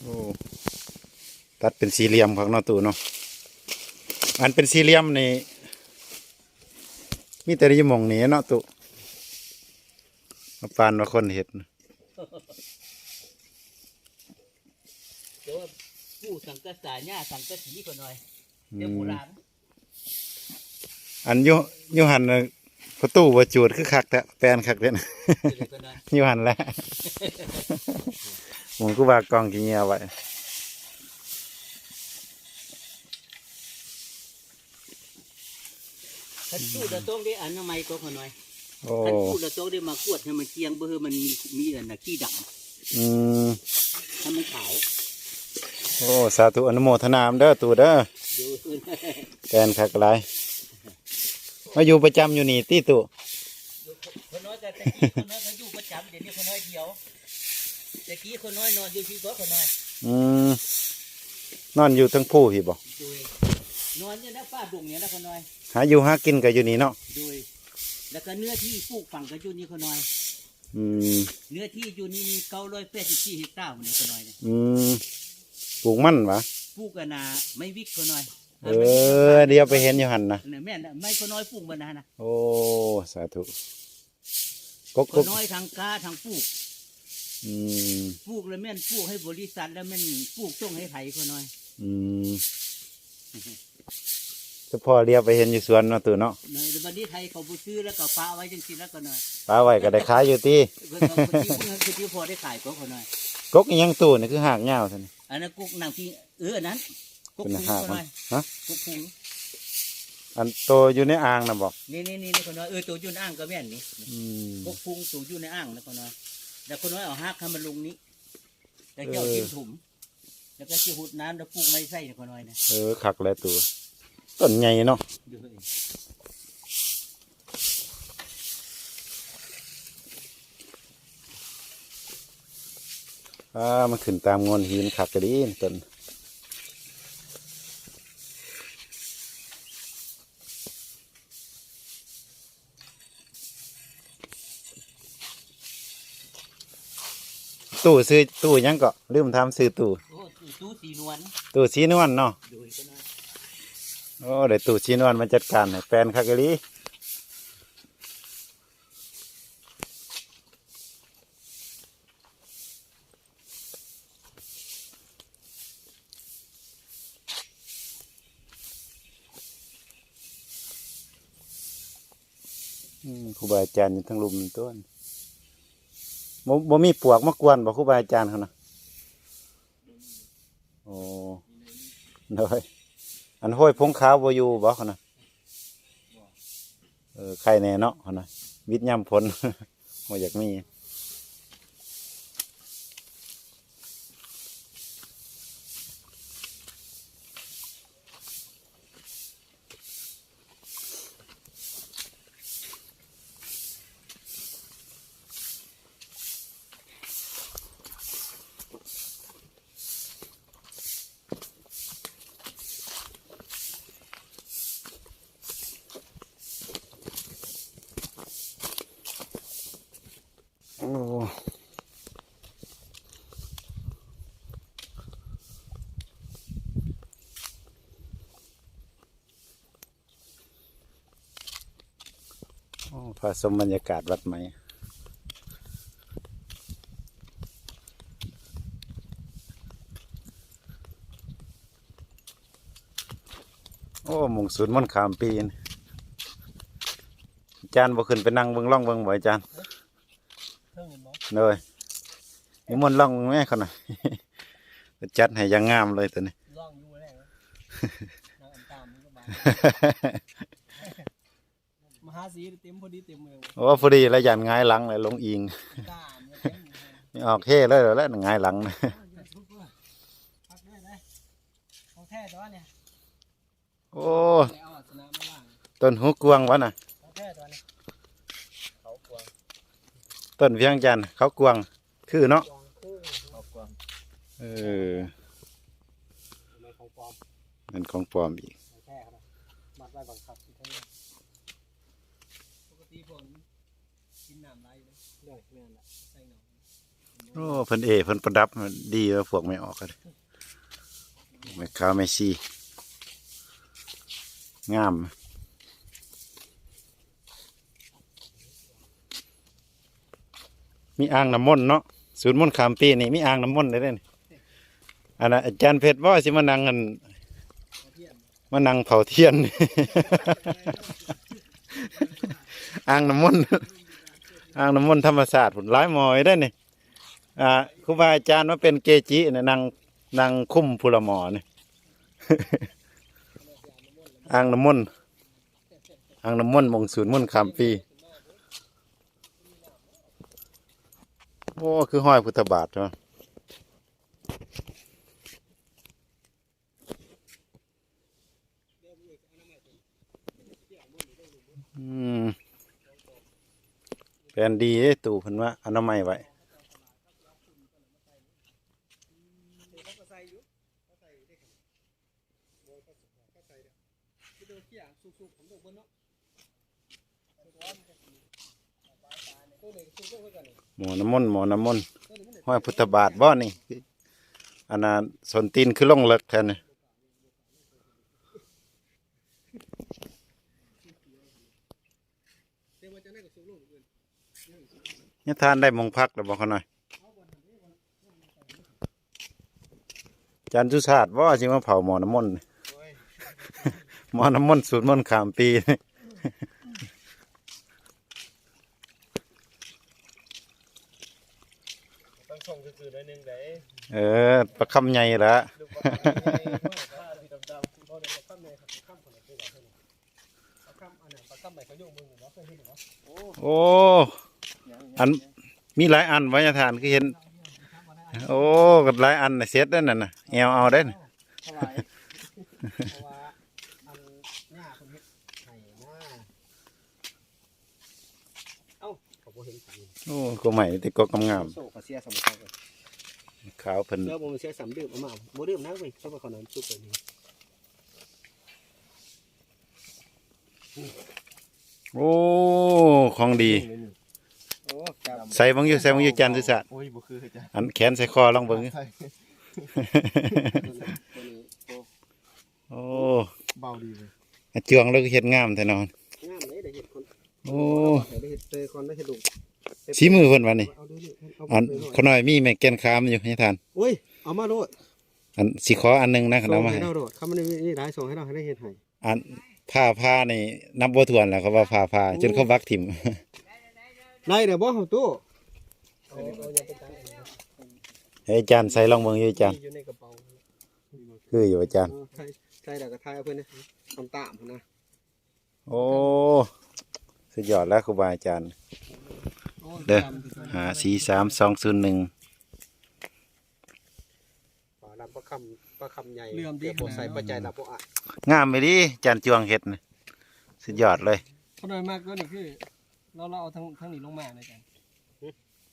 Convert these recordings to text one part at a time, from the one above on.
โอ้ตัดเป็นสี่เหลี่ยมของเนาะตู่เนาะอันเป็นสี่เหลี่ยมนี่มีแต่ได้ยินหมองนี้เนาะตู่มาปานว่าคนเห็ดนะแต่ว่าผู้สังกษาหญ้าสังกสีคนหน่อยอืเดี๋ยวโบมราณอันอยุยุหันน่ะประตูบ่จูดคือคักแต่แปลนคักเด้นะเดี๋ยวคนหน่อยอยุหันแหล้ว ผมก็ว่ากองกินเงียไว้ถ้าสู้เราต้องได้อันทำไมยก็คนหน่อยโอ้ถ้าสู้เราต้องได้มากวดให้มันเจียงเพื่อมันมีมีอันน่ะขี้ดอืมำให้มันขาวโอ้สาธุอนุโมทนามเด้อตู่เด้อดูแกนคักหลายมาอยู่ประจำอยู่นี่ตี้ตู่คนน้อยแต่ตะกี้คนน้อยเขาอยู่ประจำเดี๋ยวนี้คนน้อยเที่ยว ตะกี้คนน้อยนอนอยู่ที่ก็คนน้อยอืมนอนอยู่ทั้งผู้พี่บอกดูนอนอยู่ในป่าดงเนี่ยนะคนน้อยหาอยู่หากินก็อยู่นี่เนาะดูแล้วก็เนื้อที่ปลูกฝั่งก็อยู่นี่คนน้อย อืมเนื้อที่อยู่นี่มีเก้าร้อยแปดสิบสี่เฮกตาร์เนี่ยคนน้อยเนี่ยอืมปลูกมันวะปลูกกันนาไม่วิกคนน้อยเออ เดี๋ยวไปเห็นอยู่หันนะเนี่ยแม่นน่ะไม่คนน้อยปลูกมันนะนะโอ้สาธุกกคกนกน้อยทางกาทางปลูก อืมปลูกแล้วแม่นปลูกให้บริษัทแล้วแม่นปลูกต้องให้ไผคนน้อย อืมเฉพาะเรียวไปเห็นอยู่สวนเนาะตู่เนาะเนยแล้วบัดนี้ไทยเขาบุซื้อแล้วก็ปาไว้จังซี่แล้วก็น้อยปลาไว้ก็ได้ขายอยู่ที่เพิ่นเอาคนที่เพิ่นคือที่พอได้ขายก็คนน้อย กกอิหยังตู่นี่คือหากยาวท่านี่ อันนั้นกุกนางพี่เอออันนั้นกุกเป็นพุงหากคนมัน้อนยฮะ กุกพุงอันโตอยู่ในอ่างนะบอกนี่นี่นี่คนน้อยเออตัวอยู่ในอ่างก็แม่นนี่อืมกุกพุงตัวอยู่ในอ่างนะคนน้อย แล้วคนน้อยเอาหักให้มันลงนี้แล้วเจ้ากินถุมแล้วก็สิหุดน้ำแล้วปลูกไม้ไส้นะคนน้อยนะเออคักแล้วตู่ต้นใหญ่เนาะดูเฮ้ยอ่ามันขึ้นตามงอนหินคักกะดีต้น ตู้ซื้อตู้หยังก็ลืมทำซื้อตู้โอ้ตู้สีนวลตู้สีนวลเนาะดูคนน้อยโอ้เดี๋ยวตู้สีนวลมาจัดการให้แฟนคักกะลีอืมครูบาอาจารย์อยู่ทั้งลุมต้น บ่บ่มีปวกมากวนบ่ครูบาอาจารย์เขานะโอ้เด้อยอันห้อยพงขาวบ่อยู่บ่เขานะเออใครแน่เนาะเขานะวิทย์ย่ำผลบ่อยากมี โอ้ผสมบรรยากาศวัดใหม่โอ้หมงสุดมันต์ขามปีนอาจารย์บ่ขึ้นไปนั่งเบิ่งล่องเบิ่งบ่อาจารย์เครื่องเงินบ่เลยนิมนต์ล่องแม่เขาหน่อยจัดให้อยังงามเลยตัวนี้ล่องอยู่แล้ว หาสีเต็มพอดีเต็มเมืองโอ้พอดีแล้วยันง่ายหลังเลยลงอิงตามเนี่ยเต็มนี่ออกเท่เลยแล้วง่ายหลังนะพักด้วยนะของแท้ตัวเนี่ยโอ้แต่เอาอัศนะมาว่างต้นหูกวางวะน่ะ ของแท้ตัวนี้เขากวางต้นเวียงจันทร์เขากวางคือเนาะกวางคู่เขากวางเออในของปลอมเป็นของปลอมอีก ของแท้ครับมัดไว้บังคับที่ทั้งนี้ปกติผมกินน้ำไรเลยเรื่องแม่นละใส่หนอง โอ้เพิ่นเอเพิ่นประดับดีว่าพวกไม่ออกกันไม่ขาวไม่ซีงามมีอ่างน้ำมนต์เนาะศูนย์มนต์ขามปีนี่มีอ่างน้ำมนต์ได้เด้นี่อันนั้นอาจารย์เพชรว่าสิมานั่งกันมานั่งเผาเทียน อ่างน้ำมนต์อ่างน้ำมนต์ธรรมศาสตร์ผลร้ายหมอยได้นี่ อ่าครูบาอาจารย์ว่าเป็นเกจิเนี่ยนั่งนั่งคุ้มพุลหมอนี่ อ่างน้ำมนต์อ่างน้ำมนต์มงศูนย์มนต์ขามปีโอ้คือห้อยพุทธบาทใช่ไหมอืมเป็นดีเด้ตู่เพิ่นว่าอนามัยไว้ หมอน้ำมนต์หมอน้ำมนต์ห้อยพุทธบาทบ่นี่อันนั้นสนตีนคือลงเลิกแทนนี่เนี่ยทานได้มงพักแล้วบอกเขาหน่อยจันทร์สุชาติว่าจิมาเผาหมอน้ำมนต์นี่หมอน้ำมนต์สูตรมนต์ขามปีนี่ ต้องส่งซื่อๆห น่อยหนึงได้เออประคำใหญ่ละดูว่าผ้าสีดำๆบ่ได้บ่คำใหญ่ครับคำคนละตัวกันปลาคำอันนั้นปลาคำใหม่เขาโยกมือบ่เคยเห็นเหรอโอ้อันมีหลายอันไว้ทานคือเห็น โอ้ก็หลายอันน่ะเซ็ตได้นั่นน่ะแอวเอาได้น่ะถวายเพราะว่าอันหญ้าคนเฮ็ดให้นะเอ้าเขาบ่เห็นสีโอ้ก็ใหม่แต่ก็งามโซ่ก็เสียสมเขาก็ๆ ขาวเพิ่นแล้วบ่มันเสียสามดื่มเอามาบ่ดื่มนะเว้ยเขาบ่เขานั้นซุปไปนี่โอ้ของดีโอ้จับใส่บังอยู่ใส่บังอยู่จันทร์สุชาติโอ้ยบ่คือจ้ะอันแขนใส่คอลองเบิ่งตัวนี้ตัวนี้โอ้โอ้เบาดีเลยอาจวงแล้วก็เฮ็ดงามแท้นอนงามเลยได้เห็ดคนโอ้ได้เห็ดเตยคนได้เห็ดดุสีมือเพิ่นว่านี่เอาดูดิเอาอันไปหน่อยขน้อยมีแม่แก่นคามอยู่ให้ทานโอ้ยเอามาโลดอันสิขออันหนึงนะคันเอามาให้ส่งเราโลดคำมันนี่หลายส่งให้เราให้ได้เห็ดให้อันผ้าผ้านี่นับบ่ถ้วนแล้วเขาว่าผ้าผ้าจนเขาวักถิ่มได้เดี๋ยวบ่ของตู้ให้อาจารย์ใส่ลองเบิ่งอยู่อาจารย์อยู่ในกระเป๋าคืออยู่อาจารย์ใช่ใช่เดี๋ยวก็ทายเอาเพื่อนนะทำตามนะโอ้สุดยอดแล้วครูบาอาจารย์ เด้อหาสี่สามสองศูนย์หนึ่งขอรับประคำประคำใหญ่เลื่อมดีใส่ปัจจัยรับอะงามไปดิอาจารย์จวงเห็ดนะสุดยอดเลยเขาโดยมากก็นี่คือเราเราเอาทั้งทั้งนี้ลงมาเลยกัน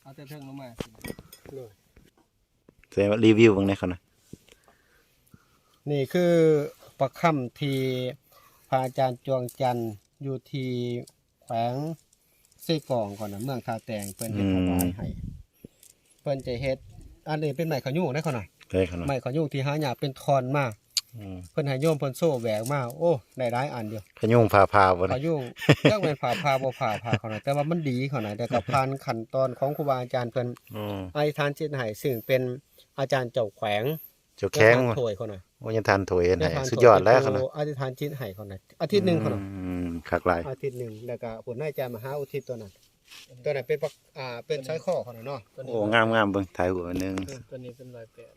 เอาแต่เทิงลงมาสิเสรีวิวเบ้างในเขานะนี่คือประคำที่พระอาจารย์จวงจันทร์อยู่ที่แขวง ซีกองก่อนนะเมืองท่าแตงเพิ่นเฮ็ดถวายให้เพิ่นจะเฮ็ดอันนี้เป็นไม้ขยุ่งได้ขนาดเลยเขานะไม้ขยุ่งที่หาหยาเป็นทอนมาอืมเพิ่นให้โยมเพิ่นโซ่แหวกมาโอ้ได้หลายอันเดียวขยุ่งพาพาบขนะยุ่งเรื่องแม่นผ่าพาบ่ผ่าพาเขาหน่อยแต่ว่ามันดีเขาหน่อยแต่กับผ่านขั้นตอนของครูบาอาจารย์เพิ่นอืมอธิษฐานจิตให้ซึ่งเป็นอาจารย์เจ้าแขวงเจ้าแข้งและทานวะถวยเขาหน่อยโอ้ยังทานถวยเห็นไหนและทานสุดยอดแล้วเขานะอธิษฐานจิตให้เขาหน่อยอาทิตย์หนึงเขาหน่อยอืม คักหลายอาทิตย์หนึงแล้วก็ผลนายอาจารย์มหาอุทิศตัวนั้นตัวนั้นเป็นปกอ่าเป็นใช้ข้อเขาหน่อยเนาะตัวนี้โอ้งามงามเบิ่งถ่ายหัวหนึ่งตัวนี้เป็นรอยแปด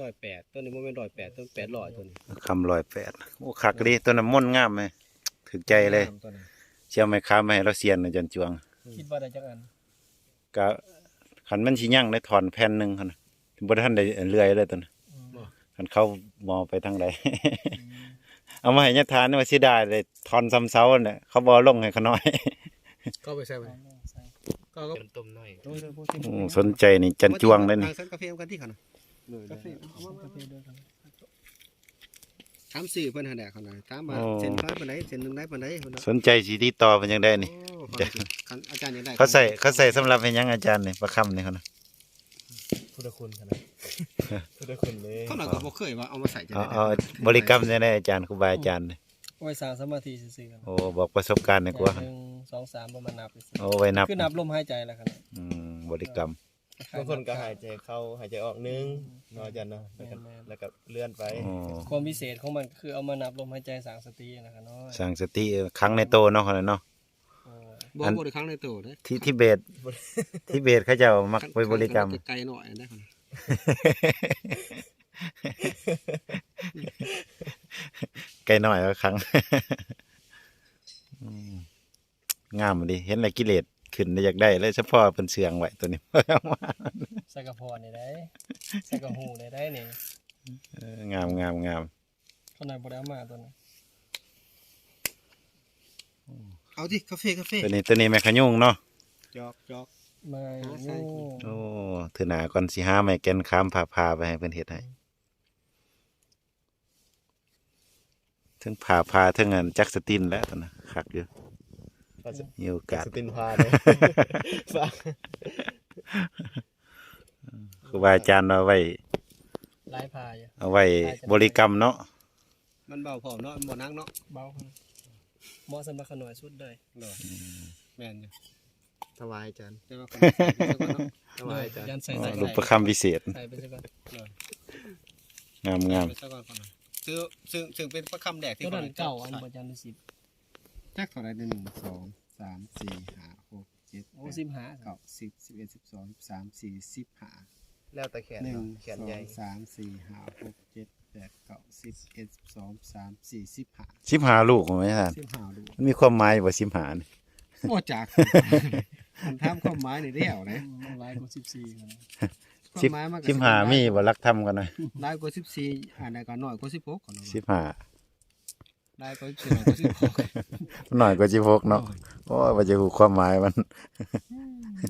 ร้อยแปดตัวนี้มันเป็นร้อยแปดตัวแปดร้อยตัวนี้คำลอยแปดโอ้คักดีตัวน้ำมนต์งามเลยถึกใจเลยตัวนั้นเชี่ยวไม่ค้ามาให้เราเสียนอาจารย์จวงคิดว่าได้จักอันก็ขันมันชิยั่งได้ถอนแผ่นหนึ่งเขานะถึงบริท่านได้เลื่อยเลยตัวนะขันเข้ามองไปทางใด เอามาให้ญาติทานว่าสิได้เลยทอนซ้ำเซาเนี่ยเขาบอลงให้เขาน้อย ก็ไปใส่ไปก็ก็ต้มหน้อยสนใจนี่จันจวงเลยนี่ทางสันกาแฟกันที่เขาหน่อยกาแฟเอามากาแฟด้วยกันถามสื่อเพิ่นหาแดกเขาหน่อยถามว่าเส้นฟ้าปานใดเส้นหนึ่งได้ปานใดเพิ่นเนสนใจสีที่ต่อเป็นยังได้นี่ อาจารย์ยังได้เขาใส่เขาใส่สำหรับเป็นยังอาจารย์นี่ประคำนี่เขานะ ทธคุณขนาดพุทธคุณเลยเขาหน่อยก็บ่เคยว่าเอามาใส่จะเอาได้เอาบริกรรมได้อาจารย์ครูบาอาจารย์เอาไว้สร้างสมาธิซื่อๆกันโอ้บอกประสบการณ์ในกว่าหนึ่งสองสามประมาณนับซื่อโอ้ไว้นับๆคือนับลมหายใจแล้วครับอืมบริกรรม บางคนก็หายใจเข้าหายใจออกหนึงเนาะอาจารย์เนาะแล้วก็แม่นๆแล้วก็เลื่อนไปโอ้ความพิเศษของมันคือเอามานับลมหายใจสร้างสตินะครับเนาะสร้างสติครั้งในโตเนาะคนนั้นเนาะโอ้ บ่อัน บ่ได้ครั้งในโตเด้ที่ที่เบสที่เบสเขาจะมักไปบริกรรม ไกลๆหน่อยได้คนไกลหน่อยก็ครั้ง อืมงามดี เห็นอะไรกิเลสขึ้นได้อยากได้เลยเฉพาะเป็นเสืองไว้ตัวนี้ ใส่กระพรนี่ได้ใส่กระหูนี่ได้นี่เอองามงามงามคนไหนบ่ได้เอามาตัวนี้ เอาดิกาแฟกาแฟตัวนี้ตัวนี้แม่ขยุงเนาะจอกจอกมาหาใส่โอ้โอ้ถือหนาก่อนสิหาไม้แกนค้ามพาพาไปให้เพิ่นเฮ็ดให้ถึงพาพาถึงอันจักสตินแล้วตอนนะคักอยู่มีโอกาสสตินพาเลยฝากครูบาอาจารย์เอาไว้ลายพาอยู่เอาไว้บริกรรมเนาะมันเบาพร้อมเนาะมันบ่นักเนาะเบาครับ เหมาะสำหรับขน่อยสุดเลยแม่นอยู่ถวายอาจารย์แต่ว่าคนใส่ไปซะก่อนเนาะถวายอาจารย์ยันใส่อ๋อใส่รูปประคำพิเศษ ใส่ไปซะก่อนงามงามไปซะก่อนก่อนนะซึ่งซึ่งซึ่งเป็นประคำแดกที่ตัวนั้นเก่าเก่าอันบ่จันดูสิจักเท่าไหร่หนึ่งสองสามสี่ห้าหกเจ็ดโอ้สิบห้าเก้าสิบสิบเอ็ดสิบสองสิบสามสี่สิบห้า แล้วแต่แขนหนึ่งเนาะแขสนอใหญ่ งสามสี่ห้าหกเจ็ด แปดเก้าสิบเอ็ดสิบสองสิบสามสี่สิบห้าสิบหาลูกของไม่ท่านสิบห้าดูมันมีความหมายว่าสิบหานี่โอ้จากมันทำข้อหมายในเดียวนะมันลายกว่าสิบสี่ครับข้อสิบหมายมันก็สิบหามีบ่รักทำกันหน่อยหลายกว่าสิบสี่อ่านได้ก็น้อยกว่าสิบหกก่อนเนาะสิบหาหลายกว่าสิบสี่น้อยกว่าสิบหกหน่อยกว่าสิบหกเนาะโอ้ยว่าจะหูความหมายมัน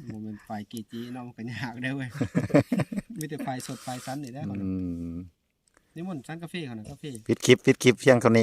โมเมนต์ไฟกีจีเนาะมันก็ยากได้อเว้ยมีแต่ไฟสดไฟสันนี่ได้อก่อนอืม นี่มันต์สันกาแฟเขานะกาแฟ ปิดคลิปปิดคลิปเพียงเท่านี้